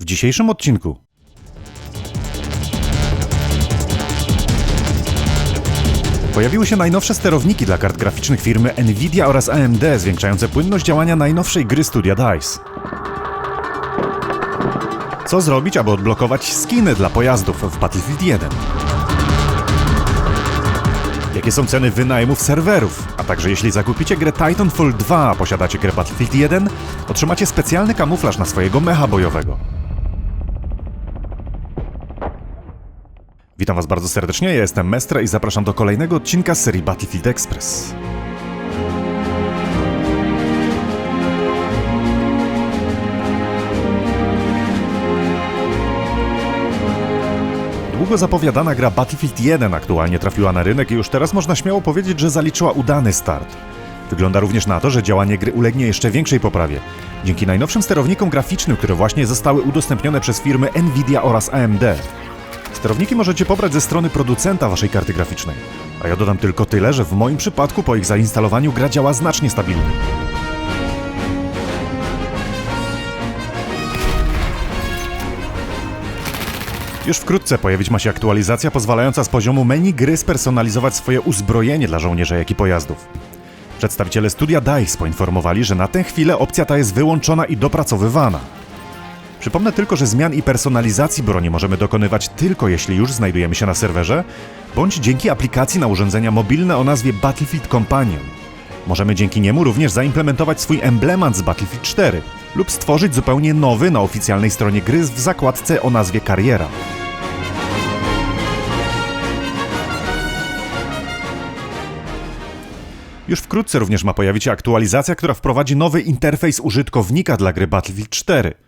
W dzisiejszym odcinku Pojawiły się najnowsze sterowniki dla kart graficznych firmy Nvidia oraz AMD, zwiększające płynność działania najnowszej gry studia DICE. Co zrobić, aby odblokować skiny dla pojazdów w Battlefield 1? Jakie są ceny wynajmów serwerów? A także jeśli zakupicie grę Titanfall 2, a posiadacie grę Battlefield 1, otrzymacie specjalny kamuflaż na swojego mecha bojowego. Witam Was bardzo serdecznie, ja jestem Mestre i zapraszam do kolejnego odcinka serii Battlefield Express. Długo zapowiadana gra Battlefield 1 aktualnie trafiła na rynek i już teraz można śmiało powiedzieć, że zaliczyła udany start. Wygląda również na to, że działanie gry ulegnie jeszcze większej poprawie. Dzięki najnowszym sterownikom graficznym, które właśnie zostały udostępnione przez firmy Nvidia oraz AMD. Sterowniki możecie pobrać ze strony producenta waszej karty graficznej. A ja dodam tylko tyle, że w moim przypadku po ich zainstalowaniu gra działa znacznie stabilniej. Już wkrótce pojawić ma się aktualizacja pozwalająca z poziomu menu gry spersonalizować swoje uzbrojenie dla żołnierzy, jak i pojazdów. Przedstawiciele studia DICE poinformowali, że na tę chwilę opcja ta jest wyłączona i dopracowywana. Przypomnę tylko, że zmian i personalizacji broni możemy dokonywać tylko jeśli już znajdujemy się na serwerze, bądź dzięki aplikacji na urządzenia mobilne o nazwie Battlefield Companion. Możemy dzięki niemu również zaimplementować swój emblemat z Battlefield 4 lub stworzyć zupełnie nowy na oficjalnej stronie gry w zakładce o nazwie Kariera. Już wkrótce również ma pojawić się aktualizacja, która wprowadzi nowy interfejs użytkownika dla gry Battlefield 4.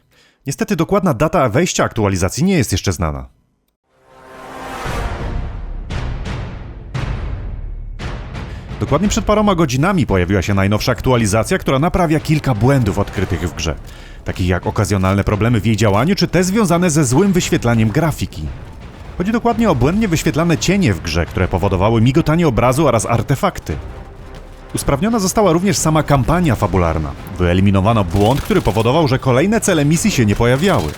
Niestety dokładna data wejścia aktualizacji nie jest jeszcze znana. Dokładnie przed paroma godzinami pojawiła się najnowsza aktualizacja, która naprawia kilka błędów odkrytych w grze, takich jak okazjonalne problemy w jej działaniu, czy te związane ze złym wyświetlaniem grafiki. Chodzi dokładnie o błędnie wyświetlane cienie w grze, które powodowały migotanie obrazu oraz artefakty. Usprawniona została również sama kampania fabularna. Wyeliminowano błąd, który powodował, że kolejne cele misji się nie pojawiały.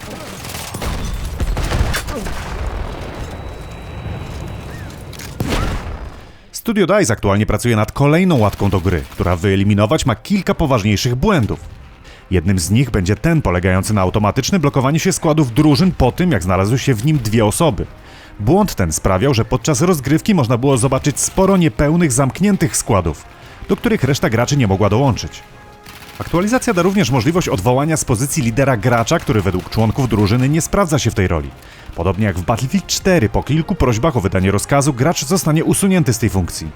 Studio DICE aktualnie pracuje nad kolejną łatką do gry, która wyeliminować ma kilka poważniejszych błędów. Jednym z nich będzie ten polegający na automatycznym blokowaniu się składów drużyn po tym, jak znalazły się w nim dwie osoby. Błąd ten sprawiał, że podczas rozgrywki można było zobaczyć sporo niepełnych, zamkniętych składów, do których reszta graczy nie mogła dołączyć. Aktualizacja da również możliwość odwołania z pozycji lidera gracza, który według członków drużyny nie sprawdza się w tej roli. Podobnie jak w Battlefield 4, po kilku prośbach o wydanie rozkazu, gracz zostanie usunięty z tej funkcji.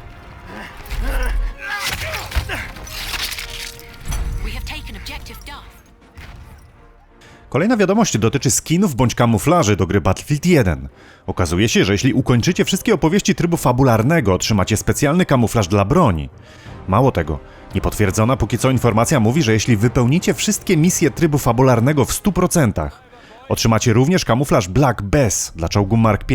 Kolejna wiadomość dotyczy skinów bądź kamuflaży do gry Battlefield 1. Okazuje się, że jeśli ukończycie wszystkie opowieści trybu fabularnego, otrzymacie specjalny kamuflaż dla broni. Mało tego, niepotwierdzona póki co informacja mówi, że jeśli wypełnicie wszystkie misje trybu fabularnego w 100%, otrzymacie również kamuflaż Black Bess dla czołgu Mark V.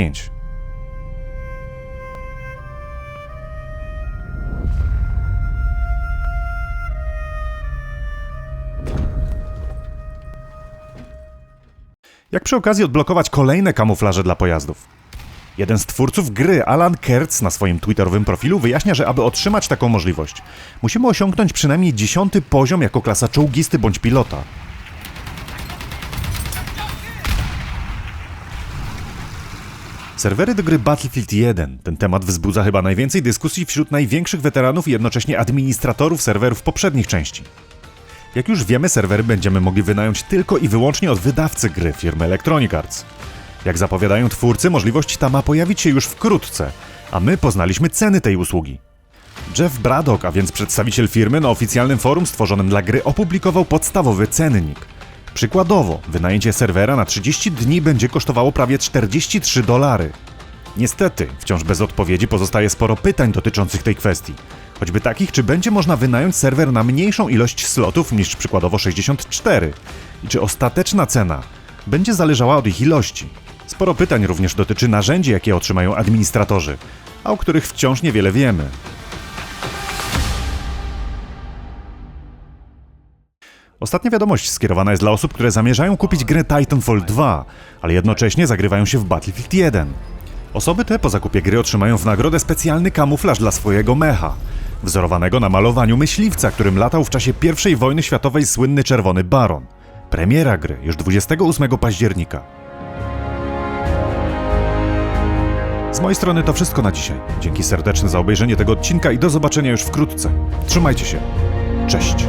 Jak przy okazji odblokować kolejne kamuflaże dla pojazdów? Jeden z twórców gry, Alan Kertz, na swoim twitterowym profilu wyjaśnia, że aby otrzymać taką możliwość, musimy osiągnąć przynajmniej dziesiąty poziom jako klasa czołgisty bądź pilota. Serwery do gry Battlefield 1. Ten temat wzbudza chyba najwięcej dyskusji wśród największych weteranów i jednocześnie administratorów serwerów poprzednich części. Jak już wiemy, serwery będziemy mogli wynająć tylko i wyłącznie od wydawcy gry, firmy Electronic Arts. Jak zapowiadają twórcy, możliwość ta ma pojawić się już wkrótce, a my poznaliśmy ceny tej usługi. Jeff Braddock, a więc przedstawiciel firmy, na oficjalnym forum stworzonym dla gry opublikował podstawowy cennik. Przykładowo, wynajęcie serwera na 30 dni będzie kosztowało prawie 43 dolary. Niestety, wciąż bez odpowiedzi pozostaje sporo pytań dotyczących tej kwestii. Choćby takich, czy będzie można wynająć serwer na mniejszą ilość slotów niż przykładowo 64 i czy ostateczna cena będzie zależała od ich ilości. Sporo pytań również dotyczy narzędzi, jakie otrzymają administratorzy, a o których wciąż niewiele wiemy. Ostatnia wiadomość skierowana jest dla osób, które zamierzają kupić grę Titanfall 2, ale jednocześnie zagrywają się w Battlefield 1. Osoby te po zakupie gry otrzymają w nagrodę specjalny kamuflaż dla swojego mecha, wzorowanego na malowaniu myśliwca, którym latał w czasie I wojny światowej słynny Czerwony Baron. Premiera gry już 28 października. Z mojej strony to wszystko na dzisiaj. Dzięki serdeczne za obejrzenie tego odcinka i do zobaczenia już wkrótce. Trzymajcie się. Cześć.